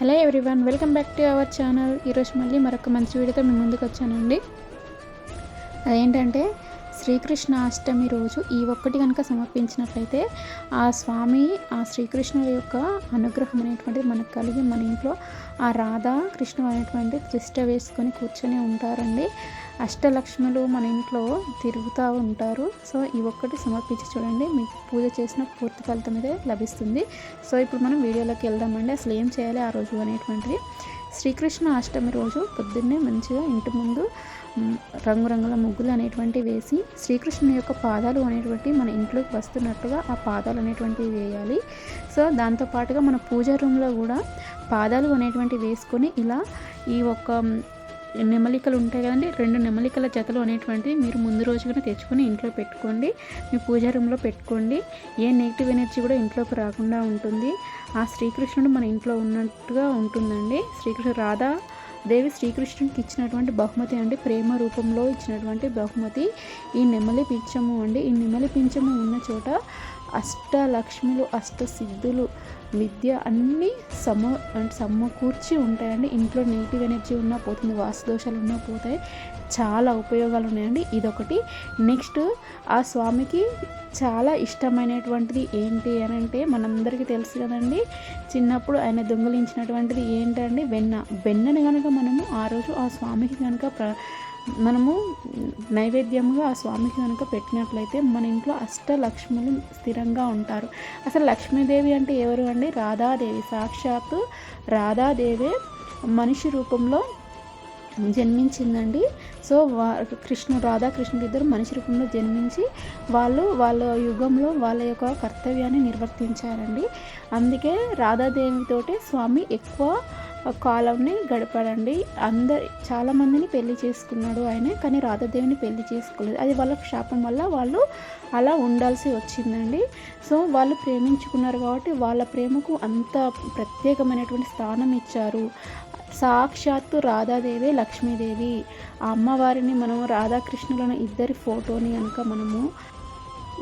Hello everyone welcome back to our channel. ఈరోజు మళ్ళీ మరొక మంచి వీడియోతో మేము ముందుకు వచ్చానండి. అదేంటంటే శ్రీకృష్ణ అష్టమి రోజు ఈ ఒక్కటి కనుక సమర్పించినట్లయితే ఆ స్వామి ఆ శ్రీకృష్ణుడి యొక్క అనుగ్రహం అనేటువంటిది మనకు కలిగి మన ఇంట్లో ఆ రాధా కృష్ణ అనేటువంటి తిష్ట వేసుకొని కూర్చొని ఉంటారండి. అష్టలక్ష్ములు మన ఇంట్లో తిరుగుతూ ఉంటారు. సో ఈ ఒక్కటి సమర్పించి చూడండి. మీకు పూజ చేసిన పూర్తి ఫలితం అయితే లభిస్తుంది. సో ఇప్పుడు మనం వీడియోలోకి వెళ్దామండి. అసలు ఏం చేయాలి ఆ రోజు అనేటువంటిది. శ్రీకృష్ణ అష్టమి రోజు పొద్దున్నే మంచిగా ఇంటి ముందు రంగురంగుల ముగ్గులు అనేటువంటివి వేసి శ్రీకృష్ణుని యొక్క పాదాలు అనేటువంటి మన ఇంట్లోకి వస్తున్నట్టుగా ఆ పాదాలు అనేటువంటివి వేయాలి. సో దాంతోపాటుగా మన పూజా రూమ్లో కూడా పాదాలు అనేటువంటివి వేసుకొని ఇలా ఈ ఒక్క నెమలికలు ఉంటాయి కదండి రెండు నెమలికల జతలు అనేటువంటివి మీరు ముందు రోజుగానే తెచ్చుకొని ఇంట్లో పెట్టుకోండి. మీ పూజా రూమ్లో పెట్టుకోండి. ఏ నెగిటివ్ ఎనర్జీ కూడా ఇంట్లోకి రాకుండా ఉంటుంది. ఆ శ్రీకృష్ణుడు మన ఇంట్లో ఉన్నట్టుగా ఉంటుందండి. శ్రీకృష్ణుడు రాధా దేవి శ్రీకృష్ణుడికి ఇచ్చినటువంటి బహుమతి అండి. ప్రేమ రూపంలో ఇచ్చినటువంటి బహుమతి. ఈ నెమలి పింఛము అండి. ఈ నెమలి పింఛము ఉన్న చోట అష్ట లక్ష్ములు అష్ట సిద్ధులు విద్య అన్నీ సమ సమకూర్చి ఉంటాయండి. ఇంట్లో నెగిటివ్ ఎనర్జీ ఉన్నా పోతుంది వాస్తు దోషాలు ఉన్నా పోతాయి. చాలా ఉపయోగాలు ఉన్నాయండి. ఇదొకటి. నెక్స్ట్ ఆ స్వామికి చాలా ఇష్టమైనటువంటిది ఏంటి అని అంటే మనందరికీ తెలుసు కదండి చిన్నప్పుడు ఆయన దొంగలించినటువంటిది ఏంటండి వెన్న. వెన్నను కనుక మనము ఆ రోజు ఆ స్వామికి కనుక ప్ర మనము నైవేద్యంగా ఆ స్వామికి కనుక పెట్టినట్లయితే మన ఇంట్లో అష్టలక్ష్ములు స్థిరంగా ఉంటారు. అసలు లక్ష్మీదేవి అంటే ఎవరు అండి? రాధాదేవి. సాక్షాత్తు రాధాదేవే మనిషి రూపంలో జన్మించిందండి. సో వా కృష్ణుడు రాధాకృష్ణుడు ఇద్దరు మనిషి రూపంలో జన్మించి వాళ్ళు వాళ్ళ యుగంలో వాళ్ళ యొక్క కర్తవ్యాన్ని నిర్వర్తించారండి. అందుకే రాధాదేవితోటే స్వామి ఎక్కువ కాలంని గడపడండి. అందరి చాలామందిని పెళ్ళి చేసుకున్నాడు ఆయన కానీ రాధాదేవిని పెళ్ళి చేసుకోలేదు. అది వాళ్ళ శాపం వల్ల వాళ్ళు అలా ఉండాల్సి వచ్చిందండి. సో వాళ్ళు ప్రేమించుకున్నారు కాబట్టి వాళ్ళ ప్రేమకు అంత ప్రత్యేకమైనటువంటి స్థానం ఇచ్చారు. సాక్షాత్తు రాధాదేవి లక్ష్మీదేవి. ఆ అమ్మవారిని మనం రాధాకృష్ణులను ఇద్దరి ఫోటోని కనుక మనము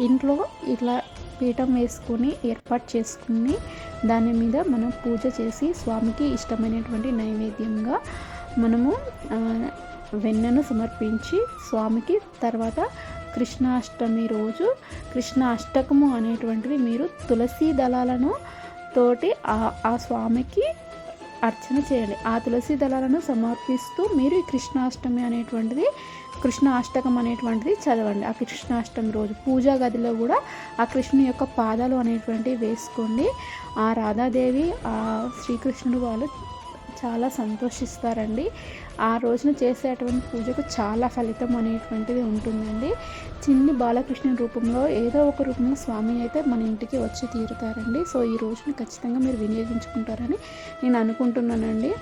ఇంట్లో ఇట్లా పీఠం వేసుకొని ఏర్పాటు చేసుకుని దాని మీద మనం పూజ చేసి స్వామికి ఇష్టమైనటువంటి నైవేద్యంగా మనము వెన్నను సమర్పించి స్వామికి తర్వాత కృష్ణాష్టమి రోజు కృష్ణాష్టకము అనేటువంటిది మీరు తులసి దళాలను తోటి ఆ స్వామికి అర్చన చేయండి. ఆ తులసి దళాలను సమర్పిస్తూ మీరు ఈ కృష్ణాష్టమి అనేటువంటిది కృష్ణ అష్టకం అనేటువంటిది చదవండి. ఆ కృష్ణాష్టమి రోజు పూజా గదిలో కూడా ఆ కృష్ణుని యొక్క పాదాలు అనేటువంటివి వేసుకోండి. ఆ రాధాదేవి ఆ శ్రీకృష్ణుడు వాళ్ళు చాలా సంతోషిస్తారండి. ఆ రోజున చేసేటువంటి పూజకు చాలా ఫలితం అనేటువంటిది ఉంటుందండి. చిన్ని బాలకృష్ణ రూపంలో ఏదో ఒక రూపంలో స్వామి అయితే మన ఇంటికి వచ్చి తీరుతారండి. సో ఈ రోజున ఖచ్చితంగా మీరు వినియోగించుకుంటారని నేను అనుకుంటున్నానండి.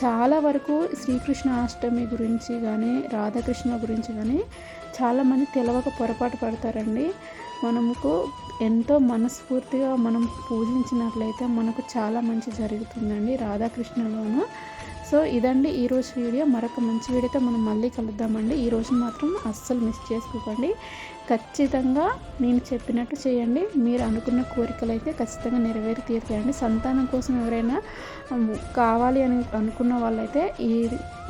చాలా వరకు శ్రీకృష్ణ అష్టమి గురించి కానీ రాధాకృష్ణ గురించి కానీ చాలామంది తెలవక పొరపాటు పడతారండి. మనకు ఎంతో మనస్ఫూర్తిగా మనం పూజించినట్లయితే మనకు చాలా మంచి జరుగుతుందండి రాధాకృష్ణలోను. సో ఇదండి ఈరోజు వీడియో. మరొక మంచి వీడియోతో మనం మళ్ళీ కలుద్దామండి. ఈ రోజు మాత్రం అస్సలు మిస్ చేసుకోకండి. ఖచ్చితంగా నేను చెప్పినట్టు చేయండి. మీరు అనుకున్న కోరికలు అయితే ఖచ్చితంగా నెరవేరి తీరుతాయండి సంతానం కోసం ఎవరైనా కావాలి అని అనుకున్న వాళ్ళైతే ఈ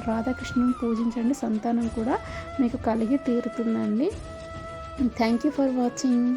రాధాకృష్ణుని పూజించండి. సంతానం కూడా మీకు కలిగి తీరుతుందండి. Thank you for watching.